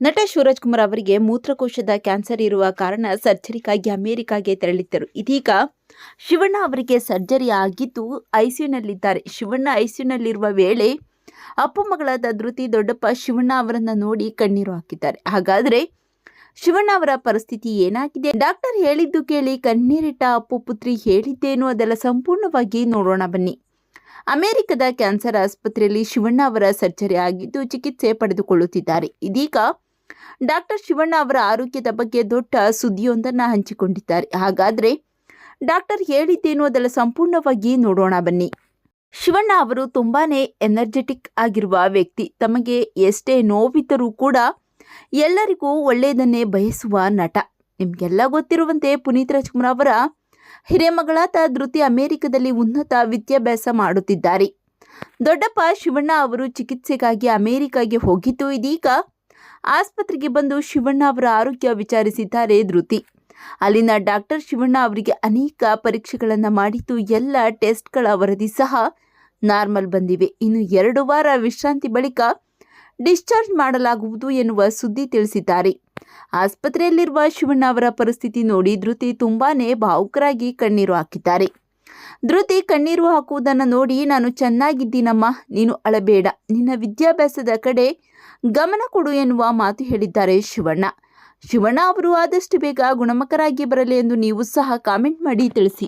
ನಟ ಶಿವರಾಜ್ ಕುಮಾರ್ ಅವರಿಗೆ ಮೂತ್ರಕೋಶದ ಕ್ಯಾನ್ಸರ್ ಇರುವ ಕಾರಣ ಸರ್ಜರಿಗಾಗಿ ಅಮೆರಿಕಾಗೆ ತೆರಳಿದ್ದರು. ಇದೀಗ ಶಿವಣ್ಣ ಅವರಿಗೆ ಸರ್ಜರಿ ಆಗಿದ್ದು ಐಸಿಯುನಲ್ಲಿದ್ದಾರೆ. ಶಿವಣ್ಣ ಐಸಿಯುನಲ್ಲಿರುವ ವೇಳೆ ಅಪ್ಪು ಮಗಳಾದ ಧೃತಿ ದೊಡ್ಡಪ್ಪ ಶಿವಣ್ಣ ಅವರನ್ನು ನೋಡಿ ಕಣ್ಣೀರು ಹಾಕಿದ್ದಾರೆ. ಹಾಗಾದ್ರೆ ಶಿವಣ್ಣ ಅವರ ಪರಿಸ್ಥಿತಿ ಏನಾಗಿದೆ? ಡಾಕ್ಟರ್ ಹೇಳಿದ್ದು ಕೇಳಿ ಕಣ್ಣೀರಿಟ್ಟ ಅಪ್ಪು ಪುತ್ರಿ ಹೇಳಿದ್ದೇನು ಅದೆಲ್ಲ ಸಂಪೂರ್ಣವಾಗಿ ನೋಡೋಣ ಬನ್ನಿ. ಅಮೆರಿಕದ ಕ್ಯಾನ್ಸರ್ ಆಸ್ಪತ್ರೆಯಲ್ಲಿ ಶಿವಣ್ಣ ಅವರ ಸರ್ಜರಿ ಆಗಿದ್ದು ಚಿಕಿತ್ಸೆ ಪಡೆದುಕೊಳ್ಳುತ್ತಿದ್ದಾರೆ. ಇದೀಗ ಡಾಕ್ಟರ್ ಶಿವಣ್ಣ ಅವರ ಆರೋಗ್ಯದ ಬಗ್ಗೆ ದೊಡ್ಡ ಸುದ್ದಿಯೊಂದನ್ನು ಹಂಚಿಕೊಂಡಿದ್ದಾರೆ. ಹಾಗಾದರೆ ಡಾಕ್ಟರ್ ಹೇಳಿದ್ದೇನು ಅದೆಲ್ಲ ಸಂಪೂರ್ಣವಾಗಿ ನೋಡೋಣ ಬನ್ನಿ. ಶಿವಣ್ಣ ಅವರು ತುಂಬಾ ಎನರ್ಜೆಟಿಕ್ ಆಗಿರುವ ವ್ಯಕ್ತಿ. ತಮಗೆ ಎಷ್ಟೇ ನೋವಿದ್ದರೂ ಕೂಡ ಎಲ್ಲರಿಗೂ ಒಳ್ಳೆಯದನ್ನೇ ಬಯಸುವ ನಟ. ನಿಮಗೆಲ್ಲ ಗೊತ್ತಿರುವಂತೆ ಪುನೀತ್ ರಾಜ್ಕುಮಾರ್ ಅವರ ಹಿರೇಮಗಳಾದ ಧೃತಿ ಅಮೆರಿಕದಲ್ಲಿ ಉನ್ನತ ವಿದ್ಯಾಭ್ಯಾಸ ಮಾಡುತ್ತಿದ್ದಾರೆ. ದೊಡ್ಡಪ್ಪ ಶಿವಣ್ಣ ಅವರು ಚಿಕಿತ್ಸೆಗಾಗಿ ಅಮೆರಿಕಾಗೆ ಹೋಗಿದ್ದು ಇದೀಗ ಆಸ್ಪತ್ರೆಗೆ ಬಂದು ಶಿವಣ್ಣ ಅವರ ಆರೋಗ್ಯ ವಿಚಾರಿಸಿದ್ದಾರೆ ಧೃತಿ. ಅಲ್ಲಿನ ಡಾಕ್ಟರ್ ಶಿವಣ್ಣ ಅವರಿಗೆ ಅನೇಕ ಪರೀಕ್ಷೆಗಳನ್ನು ಮಾಡಿದ್ದು ಎಲ್ಲ ಟೆಸ್ಟ್ಗಳ ವರದಿ ಸಹ ನಾರ್ಮಲ್ ಬಂದಿವೆ. ಇನ್ನು ಎರಡು ವಾರ ವಿಶ್ರಾಂತಿ ಬಳಿಕ ಡಿಸ್ಚಾರ್ಜ್ ಮಾಡಲಾಗುವುದು ಎನ್ನುವ ಸುದ್ದಿ ತಿಳಿಸಿದ್ದಾರೆ. ಆಸ್ಪತ್ರೆಯಲ್ಲಿರುವ ಶಿವಣ್ಣ ಅವರ ಪರಿಸ್ಥಿತಿ ನೋಡಿ ಧೃತಿ ತುಂಬಾನೇ ಭಾವುಕರಾಗಿ ಕಣ್ಣೀರು ಹಾಕಿದ್ದಾರೆ. ಧೃತಿ ಕಣ್ಣೀರು ಹಾಕುವುದನ್ನು ನೋಡಿ ನಾನು ಚೆನ್ನಾಗಿದ್ದೀನಮ್ಮ, ನೀನು ಅಳಬೇಡ. ನಿನ್ನ ವಿದ್ಯಾಭ್ಯಾಸದ ಕಡೆ ಗಮನ ಕೊಡು ಎನ್ನುವ ಮಾತು ಹೇಳಿದ್ದಾರೆ ಶಿವಣ್ಣ. ಶಿವಣ್ಣ ಅವರು ಆದಷ್ಟು ಬೇಗ ಗುಣಮುಖರಾಗಿ ಬರಲಿ ಎಂದು ನೀವು ಸಹ ಕಾಮೆಂಟ್ ಮಾಡಿ ತಿಳಿಸಿ.